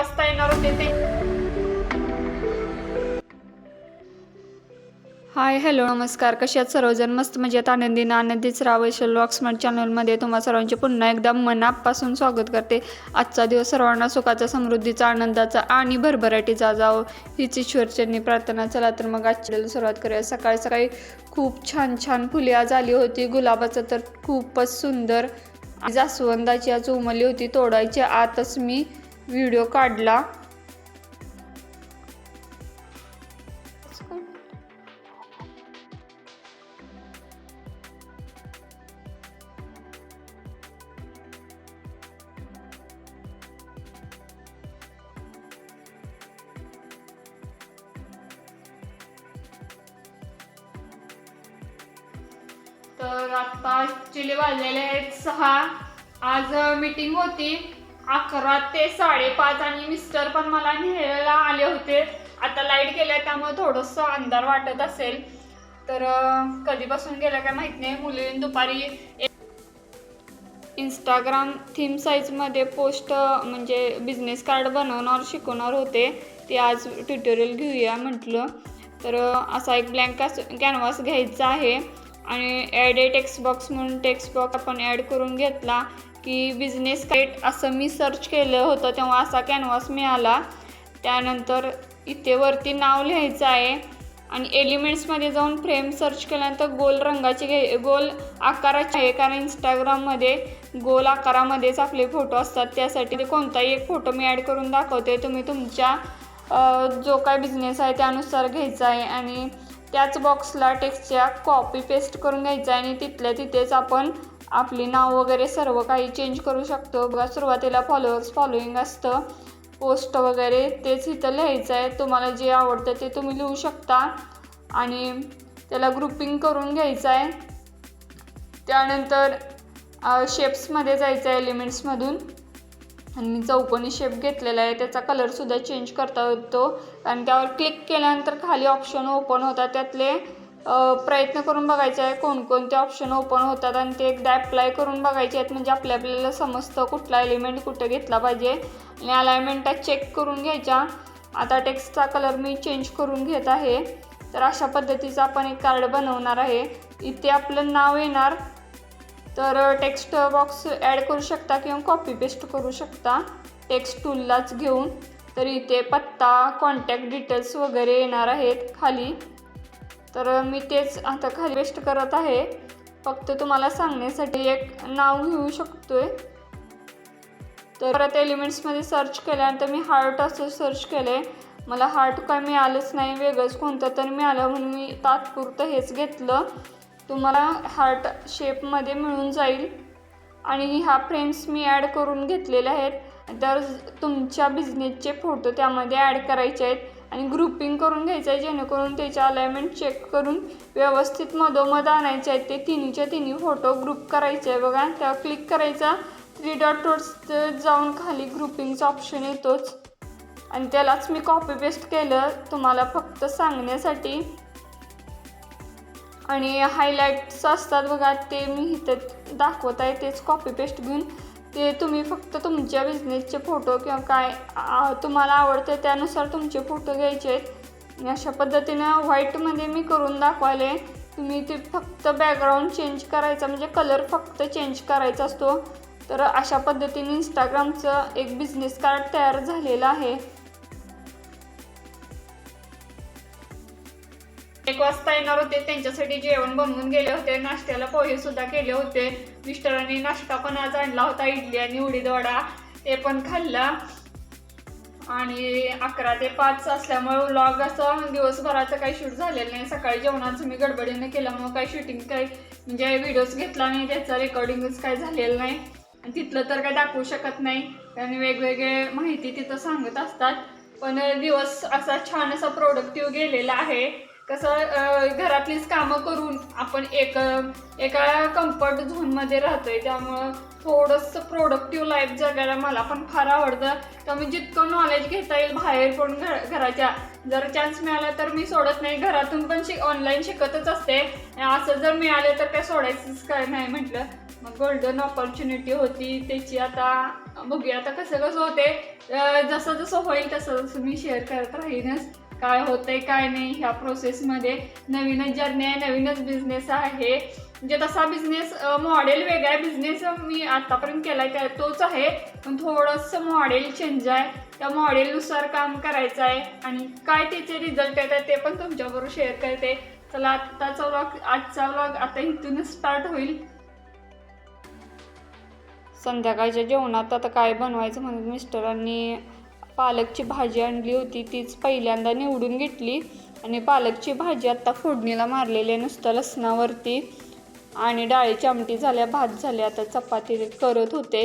वाजता येणार होते ते. हाय हॅलो नमस्कार. कसे आहात सर्वजण? मस्त मजेत आनंदीनं आनंदीच रावेशल लॉक स्मार्ट चॅनलमध्ये तुम्हा सर्वांचे पुन्हा एकदा मनापासून स्वागत करते. आजचा दिवस सर्वांना सुखाचा समृद्धीचा आनंदाचा आणि भरभराटीचा जावं हीच ईश्वरचरणी प्रार्थना. चला तर मग आजच्या सुरुवात करूया. सकाळी सकाळी खूप छान छान फुले आज आली होती. गुलाबाचं तर खूपच सुंदर. जास्वंदाची आज उमली होती. तोडायची आतच मी व्हिडिओ काढला. तर आता चिले वाजलेले आहेत सहा. आज मीटिंग होती. अकरा ते साडेपाच आणि मिस्टर पण मला न्यायला आले होते. आता लाइट गेल्या त्यामुळे थोडंसं अंधार वाटत असेल. तर कधीपासून गेलं काय माहीत नाही. मुलीने दुपारी इंस्टाग्राम थीम साईजमध्ये पोस्ट म्हणजे बिझनेस कार्ड बनवणार शिकवणार होते. ते आज ट्युटोरियल घेऊया म्हटलं. तर असा एक ब्लँक कॅनव्हास घ्यायचा आहे. आणि ॲड ए टेक्स्ट बॉक्स म्हणून टेक्स्ट बॉक्स आपण ॲड करून घेतला. की बिझनेस कार्ड असं मी सर्च केलं होतं तेव्हा असा कॅनव्हास मिळाला. त्यानंतर इथे वरती नाव लिहायचं आहे. आणि एलिमेंट्समध्ये जाऊन फ्रेम सर्च केल्यानंतर गोल रंगाची घे गोल आकाराची आहे. कारण इंस्टाग्राममध्ये गोल आकारामध्येच आपले फोटो असतात. त्यासाठी ते कोणताही एक फोटो मी ॲड करून दाखवते. तुम्ही तुमच्या जो काय बिझनेस आहे त्यानुसार घ्यायचा आहे. आणि त्याच बॉक्सला टेक्स्टच्या कॉपी पेस्ट करून घ्यायचं आहे. आणि तिथल्या तिथेच आपण आपली नाव वगैरे सर्व काही चेंज करू शकतो. बघा सुरुवातीला फॉलोअर्स फॉलोईंग असतं. पोस्ट वगैरे तेच इथं लिहायचं आहे. तुम्हाला जे आवडतं ते तुम्ही लिहू शकता. आणि त्याला ग्रुपिंग करून घ्यायचं आहे. त्यानंतर शेप्समध्ये जायचं आहे एलिमेंट्समधून आणि मी चौकोनी शेप घेतलेला आहे. त्याचा कलरसुद्धा चेंज करता येतो. आणि त्यावर क्लिक केल्यानंतर खाली ऑप्शन ओपन होतात त्यातले. प्रयत्न करून बघायचा आहे कोणकोणते ऑप्शन ओपन होतात आणि ते एकदा अप्लाय करून बघायचे आहेत. म्हणजे आपल्या आपल्याला समजतं कुठला एलिमेंट कुठं घेतला पाहिजे. आणि अलायमेंटा चेक करून घ्यायच्या आता टेक्स्टचा कलर मी चेंज करून घेत आहे. तर अशा पद्धतीचं आपण एक कार्ड बनवणार आहे. इथे आपलं नाव येणार. तर टेक्स्ट बॉक्स ॲड करू शकता किंवा कॉपी पेस्ट करू शकता. टेक्स्ट टूललाच घेऊन. तर इथे पत्ता कॉन्टॅक्ट डिटेल्स वगैरे येणार आहेत खाली. तर मी तेच आता खाली वेस्ट करत आहे. फक्त तुम्हाला सांगण्यासाठी एक नाव घेऊ शकतो आहे तर परत एलिमेंट्समध्ये सर्च केल्यानंतर मी हार्ट असं सर्च केलं आहे मला हार्ट काय मिळालंच नाही वेगळंच कोणतं तर मिळालं म्हणून मी तात्पुरतं हेच घेतलं. तुम्हाला हार्ट शेपमध्ये मिळून जाईल. आणि ह्या फ्रेम्स मी ॲड करून घेतलेल्या आहेत. तर तुमच्या बिझनेसचे फोटो त्यामध्ये ॲड करायचे आहेत आणि ग्रुपिंग करून घ्यायचं आहे जेणेकरून त्याचे अलाइनमेंट चेक करून व्यवस्थित मधोमध आणायचे आहेत. ते तिन्हीच्या तिन्ही फोटो ग्रुप करायचे आहे बघा. त्यावर क्लिक करायचा. थ्री डॉट टोट्स जाऊन खाली ग्रुपिंगचा ऑप्शन येतोच. आणि त्यालाच मी कॉपी पेस्ट केलं. तुम्हाला फक्त सांगण्यासाठी आणि हायलाईट्स असतात बघा ते मी इथं दाखवत आहे. तेच कॉपी पेस्ट घेऊन ते तुम्ही फक्त तुमच्या बिझनेसचे फोटो किंवा काय तुम्हाला आवडते त्यानुसार तुमचे फोटो घ्यायचे आहेत. आणि अशा पद्धतीनं व्हाईटमध्ये मी करून दाखवायले. तुम्ही ते फक्त बॅकग्राऊंड चेंज करायचा म्हणजे कलर फक्त चेंज करायचा असतो. तर अशा पद्धतीने इंस्टाग्रामचं एक बिझनेस कार्ड तयार झालेलं आहे. एक वाजता येणार होते त्यांच्यासाठी जेवण बनवून गेले होते नाश्त्याला पोहे सुद्धा केले होते. मिस्टरांनी नाश्ता पण आज आणला होता इडली आणि उडीद वडा ते पण खाल्ला. आणि अकरा ते पाच असल्यामुळे व्लॉग असं दिवसभराचं काही शूट झालेलं नाही. सकाळी जेवणाचं मी गडबडीने केल्यामुळे काही शूटिंग काही म्हणजे व्हिडिओज घेतला नाही त्याचा रेकॉर्डिंगच काही झालेलं नाही. आणि तिथलं तर काही दाखवू शकत नाही आणि वेगवेगळे माहिती तिथं सांगत असतात. पण दिवस असा छान असा प्रोडक्टिव्ह गेलेला आहे. कसं घरातलीच कामं करून आपण एक एका कम्फर्ट झोनमध्ये राहतोय. त्यामुळं थोडंसं प्रोडक्टिव्ह लाईफ जगायला मला पण फार आवडतं. त्यामुळे जितकं नॉलेज घेता येईल बाहेर पण घर घराच्या जर चान्स मिळाला तर मी सोडत नाही. घरातून पण शिक ऑनलाईन शिकतच असते. असं जर मिळालं तर काय सोडायचंच काय नाही म्हटलं. मग गोल्डन ऑपॉर्च्युनिटी होती. त्याची आता बघूया आता कसं कसं होते. जसं जसं होईल तसं तसं मी शेअर करत राहीनच. काय होतंय काय नाही ह्या प्रोसेसमध्ये नवीनच जर्नी आहे नवीनच बिझनेस आहे. म्हणजे तसा बिझनेस मॉडेल वेगळा आहे. बिझनेस मी आतापर्यंत केला आहे तोच आहे. पण थोडंसं मॉडेल चेंज आहे. त्या मॉडेलनुसार काम करायचं आहे. आणि काय त्याचे रिझल्ट येत आहे ते पण तुमच्याबरोबर शेअर करते. चला आत्ताचा व्लॉग आजचा व्लॉग आता इथूनच स्टार्ट होईल. संध्याकाळच्या जेवणात आता काय बनवायचं म्हणून मिस्टरांनी पालकची भाजी आणली होती तीच पहिल्यांदा निवडून घेतली. आणि पालकची भाजी आत्ता फोडणीला मारलेली आहे नुसतं लसणावरती. आणि डाळीची आमटी झाल्या भात झाले आता चपाती करत होते.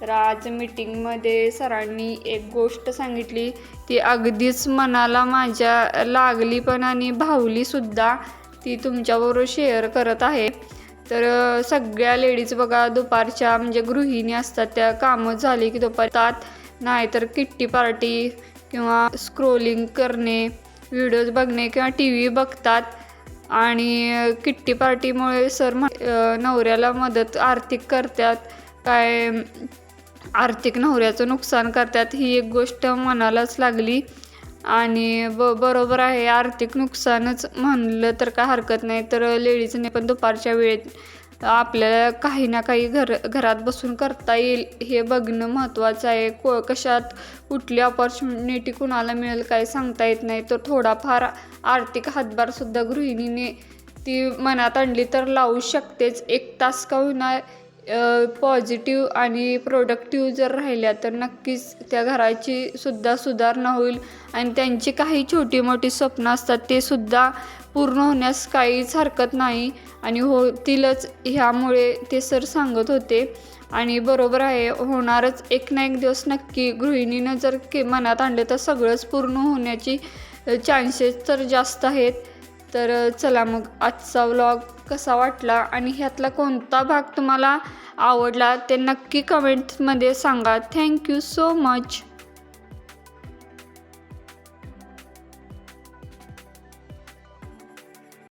तर आज मीटिंगमध्ये सरांनी एक गोष्ट सांगितली ती अगदीच मनाला माझ्या लागली पण आणि भावलीसुद्धा ती तुमच्याबरोबर शेअर करत आहे. तर सगळ्या लेडीज बघा दुपारच्या म्हणजे गृहिणी असतात त्या कामं झाली की दुपारतात नाहीतर किट्टी पार्टी किंवा स्क्रोलिंग करणे व्हिडिओज बघणे किंवा टी व्ही बघतात. आणि किट्टी पार्टीमुळे सर नवऱ्याला मदत आर्थिक करतात. काय आर्थिक नवऱ्याचं नुकसान करतात ही एक गोष्ट मनालाच लागली. आणि ब बरोबर आहे आर्थिक नुकसानच म्हणलं तर काय हरकत नाही. तर लेडीजने पण दुपारच्या वेळेत आपल्याला काही ना काही घर घरात बसून करता येईल. हे बघणं महत्त्वाचं आहे. को कशात कुठली ऑपॉर्च्युनिटी कुणाला मिळेल काय सांगता येत नाही. तर थोडाफार आर्थिक हातभारसुद्धा गृहिणीने ती मनात आणली तर लावू शकतेच. एक तास का होणार पॉझिटिव्ह आणि प्रोडक्टिव्ह जर राहिल्या तर नक्कीच त्या घराची सुद्धा सुधारणा होईल. आणि त्यांची काही छोटी मोठी स्वप्न असतात ते सुद्धा पूर्ण होण्यास काहीच हरकत नाही. आणि होतीलच ह्यामुळे ते सर सांगत होते. आणि बरोबर आहे होणारच एक ना एक दिवस नक्की गृहिणीनं जर के मनात आणलं तर सगळंच पूर्ण होण्याची चान्सेस तर जास्त आहेत. तर चला मग आजचा व्लॉग कसा वाटला आणि ह्यातला कोणता भाग तुम्हाला आवडला ते नक्की कमेंट्समध्ये सांगा. Thank you so much